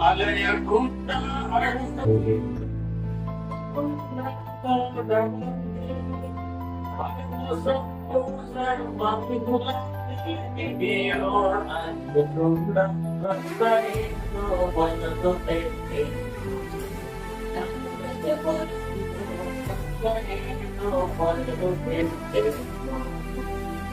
అలయకుండా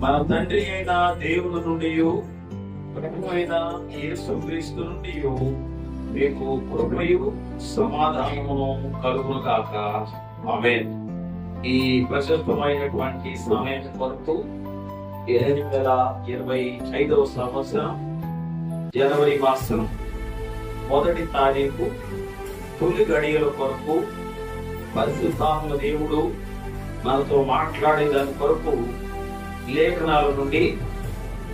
మన తండ్రి అయిన దేవుని నుండి ప్రభు అయిన యేసు క్రీస్తు నుండి మీకు కృపయు సమాధానమును కలుగును కాక ఆమేన్. ఈ ప్రశస్తమైనటువంటి సమయం కొరకు ఎనిమిది వేల ఇరవై ఐదవ సంవత్సరం జనవరి మాసం మొదటి తారీఖు తొలి గడియల కొరకు పరిశుద్ధాత్మ దేవుడు మనతో మాట్లాడే దాని కొరకు లేఖనాల నుండి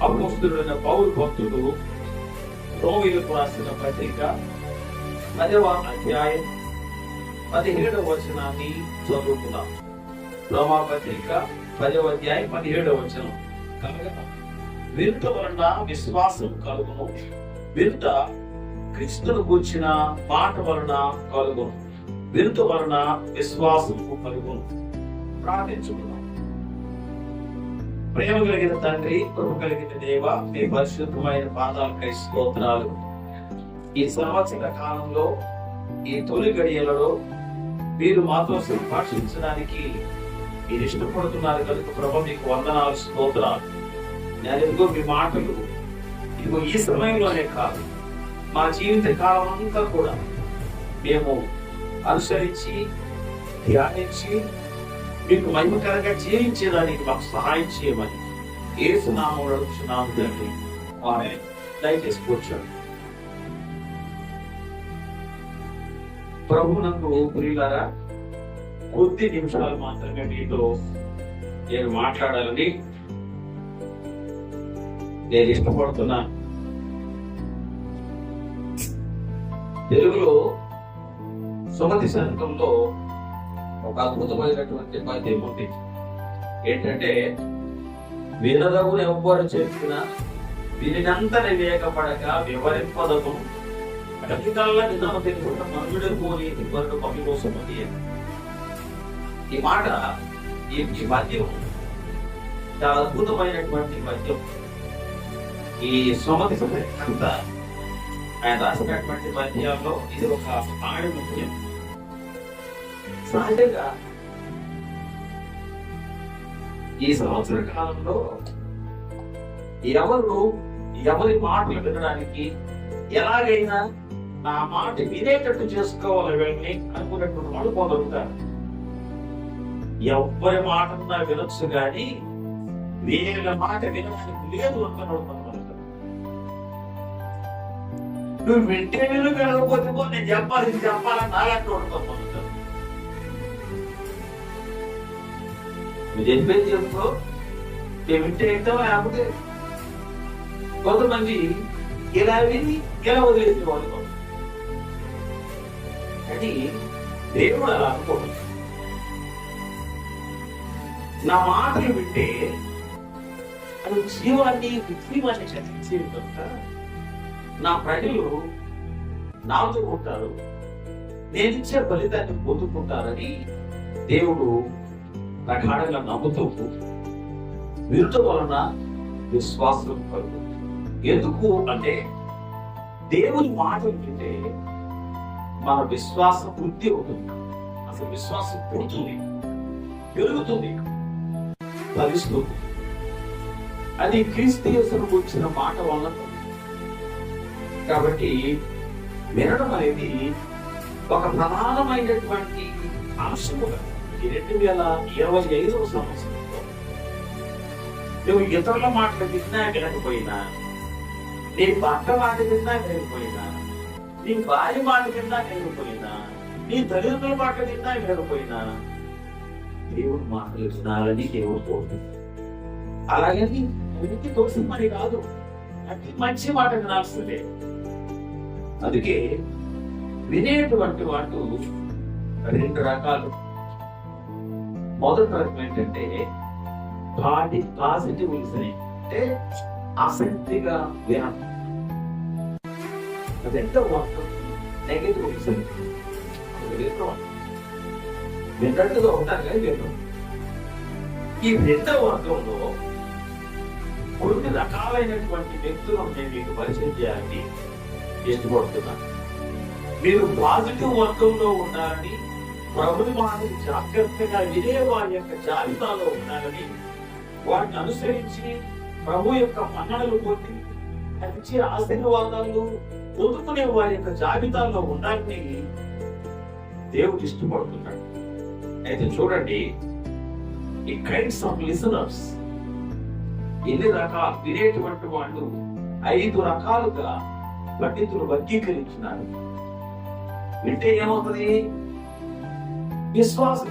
అపోస్తుడైన పౌరు భక్తుడు రోమిలకు రాసిన పత్రిక పదవ అధ్యాయం పదిహేడవ వచనాన్ని చదువుకున్నాం రోమా పత్రిక పదవ అధ్యాయం పదిహేడవ వచనం. కనుక వింట వలన విశ్వాసం కలుగును. వింత క్రీస్తును కూర్చిన పాట వలన కలుగును. వింత వలన విశ్వాసము కలుగును. ప్రార్థించుకున్నాం ప్రేమ కలిగిన తండ్రి కృప కలిగిన దేవ మీ పరిశుద్ధమైన పాదాలకై స్తోత్రాలు. ఈ సంవత్సర కాలంలో ఈ తొలి గడియలలో మీరు మాతో సంభాషించడానికి మీరు ఇష్టపడుతున్నారు కనుక ప్రభ మీకు వందనాలు స్తోత్రాలు. నేను ఎందుకో మీ మాటలు ఇదిగో ఈ సమయంలోనే కాదు మా జీవిత కాలం అంతా కూడా మేము అనుసరించి ధ్యానించి మీకు మహిమకరంగా జీవించేదానికి మాకు సహాయం చేయమని ఏసు నామములు అడుగుచున్నాము తండ్రి. ఆమె దయచేసి కూర్చోండి. ప్రభునందు ప్రియులారా కొద్ది నిమిషాలు మాత్రమే మీతో నేను మాట్లాడాలని నేను ఇష్టపడుతున్నా. తెలుగులో సుమతి శతకంలో ఒక అద్భుతమైనటువంటి పద్యం ఉంది. ఏంటంటే వినదగును ఎవ్వరు చెప్పిన వినినంతని వేగపడక వివరింపదము కవికల్లా నిజమ తెలుసుకుంటే మనుషుడు పోనీ ఇవ్వరు పవి కోసం ఈ మాట ఈ ఈ పద్యం చాలా అద్భుతమైనటువంటి పద్యం ఈ సుమతి అంత ఆయన రాసినటువంటి పద్యాల్లో ఇది ఒక ఆడి ముఖ్యం సహజంగా ఈ సంవత్సర కాలంలో ఎవరు ఎవరి మాటలు వినడానికి ఎలాగైనా నా మాట వినేటట్టు చేసుకోవాలి వెళ్ళి అనుకున్నటువంటి వాళ్ళు పొందగలుగుతారు ఎవరి మాటన్నా వినొచ్చు గాని వీళ్ళ మాట వినడానికి లేదు అంటున్నాడు కొంతమంది నువ్వు వింటే విను వినకపోతే నేను చెప్పాలి ఇది చెప్పాలని నాలంటూ కొంతమంది నువ్వు చెప్పేది చెప్పుకో నేను వింటే ఏంటో లేకపోతే కొంతమంది ఇలా విని ఇలా వదిలేసి వాళ్ళు అది దేవుడు అలా అనుకోడు. నా మాటలు వింటే అది జీవాన్ని ఉద్యమాన్ని చదివించే కనుక నా ప్రజలు నాతో ఉంటారు. నేను ఇచ్చే ఫలితాన్ని పొందుకుంటారని దేవుడు ప్రగాఢంగా నమ్ముతూ విరుట వలన విశ్వాసం కలుగుతుంది. ఎందుకు అంటే దేవుని మాట వింటే మన విశ్వాసం వృద్ధి అవుతుంది. అసలు విశ్వాసం పుడుతుంది పెరుగుతుంది. ఫలిస్తుంది అది క్రీస్తు యేసును మాట వలన కాబట్టి వినడం అనేది ఒక ప్రధానమైనటువంటి అంశముగా ఈ రెండు వేల ఇరవై ఐదవ సంవత్సరంలో నువ్వు ఇతరుల మాటలు విన్నా వినకపోయినా నీ భర్త మాట విన్నా వినకపోయినా నీ భార్య మాట విన్నా వినకపోయినా నీ తల్లిదండ్రుల మాట విన్నా వినకపోయినా దేవుడు మాటలు వినాలని దేవుడు కోరుతుంది. అలాగని వినికి తోసిన పని కాదు. అతి మంచి మాట వినాల్సిందే. అందుకే వినేటువంటి వాడు రెండు రకాలు. మొదటి రకం ఏంటంటే బాడీ పాజిటివ్ లిసనింగ్ అంటే ఆసక్తిగా వినడం అది ఎంత వాడటం నెగిటివ్ లిసనింగ్ విన్నట్టుగా ఉంటారు కానీ వినడం ఈ రెండవ వర్గంలో కొన్ని రకాలైనటువంటి వ్యక్తులను నేను మీకు పరిచయం చేయాలని ఇష్టపడుతున్నాను మీరు పాజిటివ్ వర్గంలో ఉండాలని ప్రభుని మాటలు జాగ్రత్తగా వినే వారి యొక్క జాబితాలో ఉండాలని వాటిని అనుసరించి ప్రభు యొక్క మన్ననలు పొంది మంచి ఆశీర్వాదాలు పొందుకునే వారి యొక్క జాబితాలో ఉండాలని దేవుడు ఇష్టపడుతున్నాడు. అయితే చూడండి ఈ కైండ్స్ ఆఫ్ లిసనర్స్ ఎన్ని రకాలు వినేటువంటి వాళ్ళు ఐదు రకాలుగా పండితులు వర్గీకరించినారు. వింటే ఏమవుతుంది? విశ్వాసం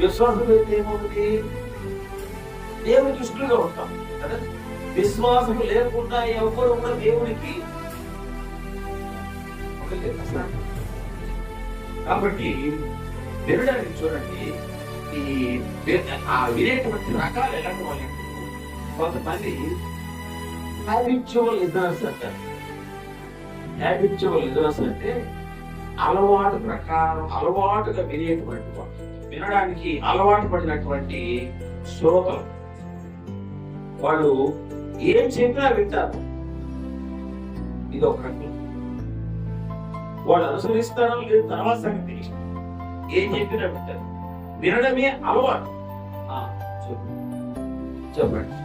విశ్వాసం అయితే ఏమవుతుంది? దేవుని దృష్టిగా ఉంటాం కదా? విశ్వాసం లేకుండా ఎవరు కూడా దేవునికి కాబట్టి వినడానికి చూడండి ఈ ఆ వినేటువంటి రకాలు ఎలాంటి వాళ్ళు కొంతమంది హ్యాబిచువల్ లిజనర్స్ అంటారు. హ్యాబిచువల్ లిజనర్స్ అంటే అలవాటు ప్రకారం అలవాటుగా వినేటువంటి వాడు. వినడానికి అలవాటు పడినటువంటి శ్రోతలు. వాళ్ళు ఏం చెప్పినా వింటారు. ఇది ఒక రకం. వాళ్ళు అనుసరిస్తారో లేదు తర్వాత సంగతి ఏం చెప్పినా వింటారు. వినడమే అలవాటు. చెప్పండి.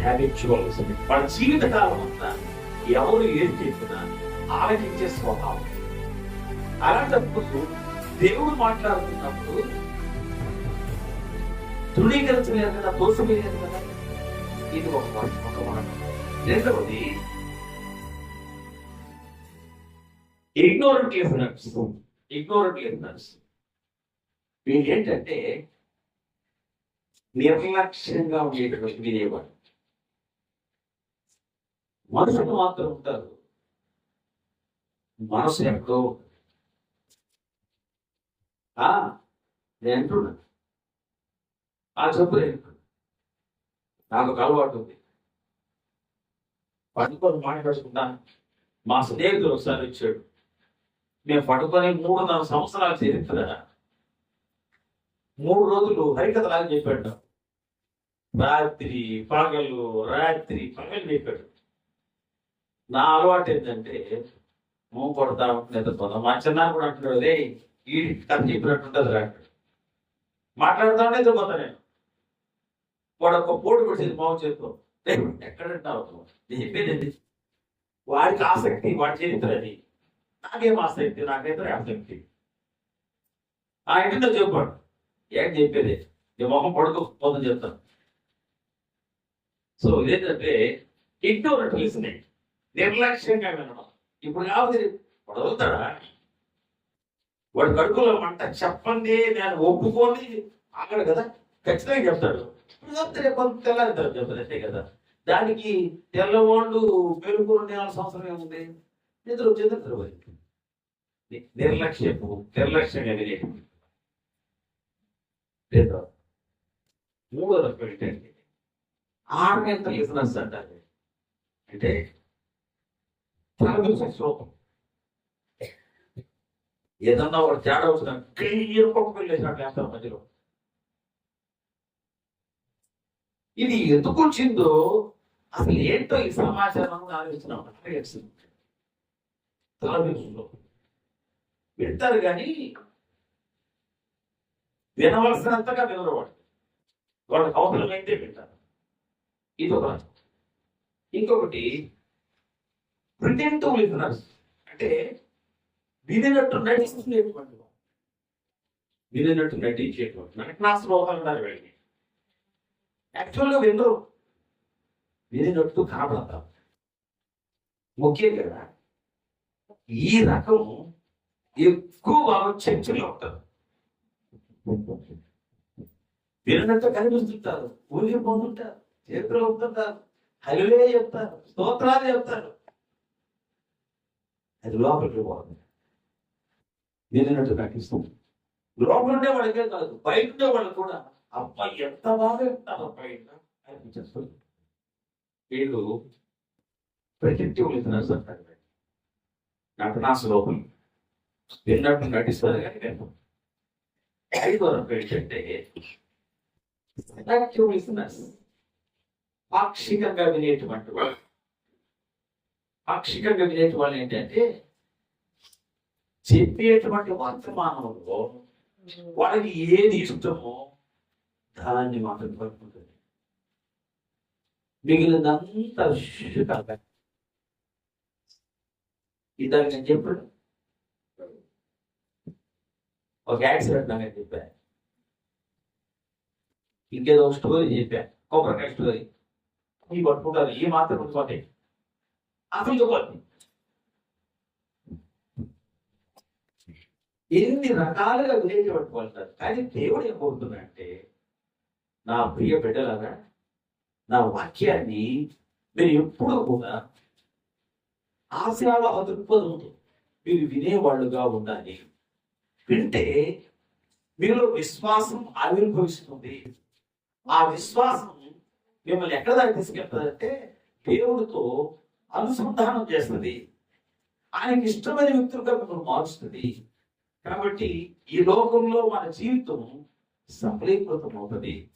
హ్యాబిచువల్ వాళ్ళ జీవిత కాలం అంతా ఎవరు ఏం చెప్పినా ఆలకించే స్వభావం. అలాంటప్పుడు దేవుడు మాట్లాడుతున్నప్పుడు తృణీకరించలేదు కదా తోసివేయలేదు కదా. ఇది ఒక మాట ఒక మాట. రెండవది ఇగ్నోరెంట్ లిసనర్స్ ఇగ్నోరెంట్ లిసనర్స్ వీళ్ళేంటంటే నిర్లక్ష్యంగా ఉండేటువంటి వినేవాడు. మనుషులు మాత్రం ఉంటారు. మనసు ఎక్కడో నేను అంటున్నా. ఆ చెప్పు నేను నాకు ఒక అలవాటు ఉంది. పట్టుకొని మాట్లాడుకుంటాను. మా స్నేహితుడు ఒకసారి వచ్చాడు. మేము పట్టుకొని మూడున్నర సంవత్సరాల చరిత్ర. మూడు రోజులు హరికథలాగా చెప్పాడు. రాత్రి పగలు రాత్రి పగలు చెప్పాడు. నా అలవాటు ఏంటంటే మూ కొడతా నిద్రపోతా మా చిన్న కూడా అంటున్నాడు రే ఈ కథ చెప్పినట్టు ఉంటుంది రా. మాట్లాడుతా ఉంటే నిద్రపోతా నేను. వాడు ఒక పోటు కొట్టేది మావు చేతితో ఎక్కడంటావు నేను చెప్పేది వాడికి ఆసక్తి వాడి చరిత్ర అది. నాకేం ఆసక్తి నాకైతే ఆసక్తి ఆ ఇంటితో చెప్పాడు ఏంటి చెప్పేది? నీ మొహం పడుకోకపోతుందని చెప్తాను. సో ఇదేంటంటే ఇగ్నోరెంట్ లిసనింగ్ నిర్లక్ష్యంగా వినడం. ఇప్పుడు కావాలి వాడు వదులుతాడా? వాడు కడుపులో మంట చెప్పండి నేను ఒప్పుకొని ఆగడు కదా. ఖచ్చితంగా చెప్తాడు. ఇప్పుడు రేపు కొంత తెల్లారితాడు చెప్తాడు అంతే కదా. దానికి తెల్లవాళ్ళు మెరుగురు ఉండాల్సిన అవసరం ఏముంది? నిద్ర వచ్చేది నిద్రపోయి నిర్లక్ష్యపు నిర్లక్ష్యం అనేది లేదా. మూడో రకం ఏంటంటే ఆర్మెంత లిసనర్స్ అంటారు అంటే? తలదూసే శ్లోకం. ఏదన్నా ఒక తేడా వచ్చినా క్లియర్ పక్క వెళ్ళేసినట్టు మధ్యలో. ఇది ఎందుకు వచ్చిందో అసలు ఏంటో ఈ సమాచారం ఆలోచన తలదూసులో వింటారు కానీ వినవలసినంతగా వినరు వాళ్ళు వాళ్ళకి అవసరమైతే వింటారు ఇది ఒక రకం. ఇంకొకటి ప్రిటెంటివ్ లిజనర్స్ అంటే వినినట్టు నటించేటువంటి వినినట్టు నటించేటువంటి నటనా శ్లోకాలు ఉన్నారు వీళ్ళకి. యాక్చువల్గా వినరు. వినినట్టు కనపడతాం ముఖ్యం కదా. ఈ రకం ఎక్కువ చర్చలో ఉంటారు వినట్టు కనిపిస్తుంటారు. ఊగిపోతుంటారు చేతులు అవుతుంటారు హలిలే చెప్తారు. స్తోత్రాలు చెప్తారు. అది లోపలికి పోతుంది వినినట్టు నటిస్తుంది లోపల ఉండే వాళ్ళకే కాదు బయట ఉండే వాళ్ళు కూడా అబ్బాయి ఎంత బాగా చెప్తారు అబ్బాయి అనిపించేస్తుంది. వీళ్ళు ప్రతి లిజనర్స్ సార్. నటనా శ్లోకం విన్నట్టు నటిస్తారు కానీ ఐదో రకం ఏంటంటే లిసనర్స్ పాక్షికంగా వినేటువంటి వాళ్ళు. పాక్షికంగా వినేటి వాళ్ళు ఏంటంటే చెప్పేటువంటి వర్తమానంలో వాళ్ళకి ఏది ఇష్టమో దాన్ని మాత్రం పడుకుంటుంది మిగిలినంతా ఇద్దరు నేను చెప్పాడు. ఒక యాక్సిడెంట్ నాకు చెప్పా. ఇంకేదో ఒక స్టోరీ చెప్పా. కొబ్బరికాయ స్టోరీ ఈ పట్టుకుంటారు. ఏ మాత్రం పట్టుకోండి అసలు పోతుంది ఎన్ని రకాలుగా విలేజ్ పట్టుకుంటారు. కానీ దేవుడు ఏం కోరుతున్నాడంటే నా ప్రియ బిడ్డలారా నా వాక్యాన్ని మీరు ఎప్పుడూ కూడా ఆశయాల దృక్పథం మీరు వినేవాళ్ళుగా ఉండాలి. వింటే మీలో విశ్వాసం ఆవిర్భవిస్తుంది. ఆ విశ్వాసం మిమ్మల్ని ఎక్కడ దాకా తీసుకెళ్తుందంటే దేవుడితో అనుసంధానం చేస్తుంది. ఆయనకి ఇష్టమైన వ్యక్తులుగా మిమ్మల్ని మారుస్తుంది కాబట్టి ఈ లోకంలో మన జీవితం సఫలీకృతం అవుతుంది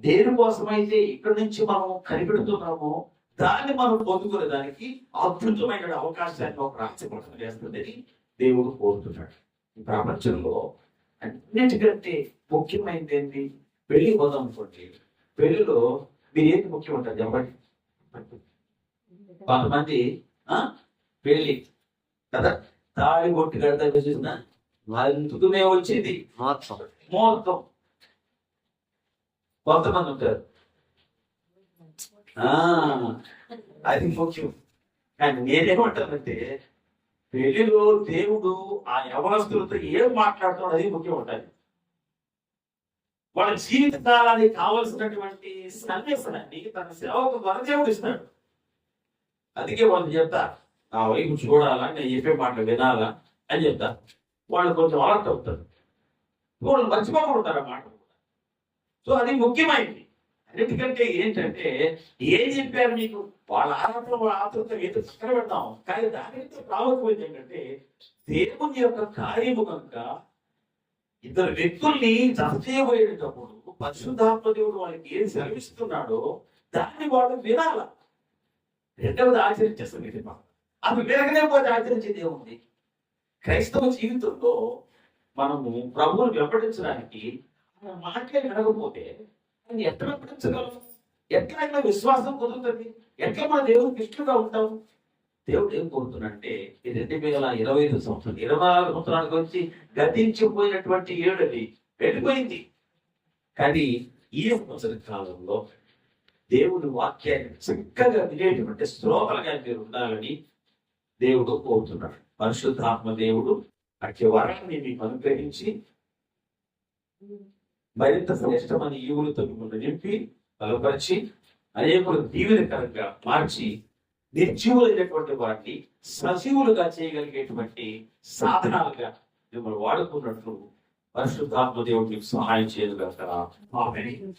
దేనికోసమైతే ఇక్కడి నుంచి మనం కనిపెడుతున్నామో దాన్ని మనం పొందుకునే దానికి అద్భుతమైన అవకాశాన్ని ఒక రాష్ట్రం చేస్తుందని దేవుడు కోరుతున్నాడు. ఈ ప్రపంచంలో అన్నిటికంటే ముఖ్యమైనది ఏంటి? పెళ్ళి పోదాం అనుకోండి. పెళ్ళిలో మీరు ఏంటి ముఖ్యం ఉంటుంది చెప్పండి? కొంతమంది ఆ, పెళ్ళి కదా? తాళి కొట్టి కడతా చూసిన అందుకునే వచ్చేది. మొత్తం. కొంతమంది ఉంటారు. అది ముఖ్యం. కానీ నేనేమంటానంటే పెళ్ళిలో దేవుడు ఆ యవనస్తులతో ఏం మాట్లాడుతున్నాడు అది ముఖ్యం ఉంటుంది వాళ్ళ జీవితానికి కావలసినటువంటి సందేశాన్ని తన సేవకు ద్వారా దేవుడు ఇస్తాడు అందుకే వాళ్ళు చెప్తా నా వైపు చూడాలా నేను చెప్పే మాటలు వినాలా అని చెప్తా. వాళ్ళు కొంచెం అలర్ట్ అవుతారు. వాళ్ళు మర్చిపోకుండా మాట సో అది ముఖ్యమైనది. అన్నిటికంటే ఏంటంటే ఏం చెప్పారు నీకు? వాళ్ళ ఆరాధన వాళ్ళ ఆతృత ఏదో చక్కర పెడతాం. కానీ దానితో ప్రాముఖ్యమైనది ఏంటంటే దేవుని యొక్క కార్యము కనుక ఇద్దరు వ్యక్తుల్ని జతచేయబోయేటప్పుడు పరిశుద్ధాత్మ దేవుడు వాళ్ళకి ఏం శ్రమిస్తున్నాడో దాన్ని వాళ్ళు వినాల. రెండవది ఆచరించేస్తాం ఇది అవి అది వినకనే పోతే ఆచరించేది ఏముంది క్రైస్తవ జీవితంలో మనము ప్రభువుని వెంబడించడానికి మన మాటలే వినకపోతే ఎట్లా వెంబడించగలం ఎట్లయినా విశ్వాసం కుదురుతుంది ఎట్లా మన దేవుడికి ఇష్టంగా ఉంటాం దేవుడు ఏం కోరుతున్నాడంటే ఈ రెండు వేల ఇరవై ఐదు సంవత్సరం ఇరవై నాలుగు సంవత్సరాలకు వచ్చి గతించిపోయినటువంటి ఏడది వెళ్ళిపోయింది. కానీ ఈ సంవత్సర కాలంలో దేవుడు వాక్యాన్ని చక్కగా వినేటువంటి శ్రోతలుగా మీరు ఉండాలని దేవుడు కోరుతున్నాడు. పరిశుద్ధాత్మ దేవుడు అట్టి వరాన్ని మీకు అనుగ్రహించి మరింత శ్రేష్టమైన ఈవులతో మిమ్మల్ని నింపి బలపరిచి అనేకులు దీవెనకరంగా మార్చి నిర్జీవులైనటువంటి వాటిని సజీవులుగా చేయగలిగేటువంటి సాధనాలుగా మిమ్మల్ని వాడుకున్నట్లు పరిశుద్ధాత్మ దేవుడు మీకు సహాయం చేయగలుగుతారా ఆమేన్.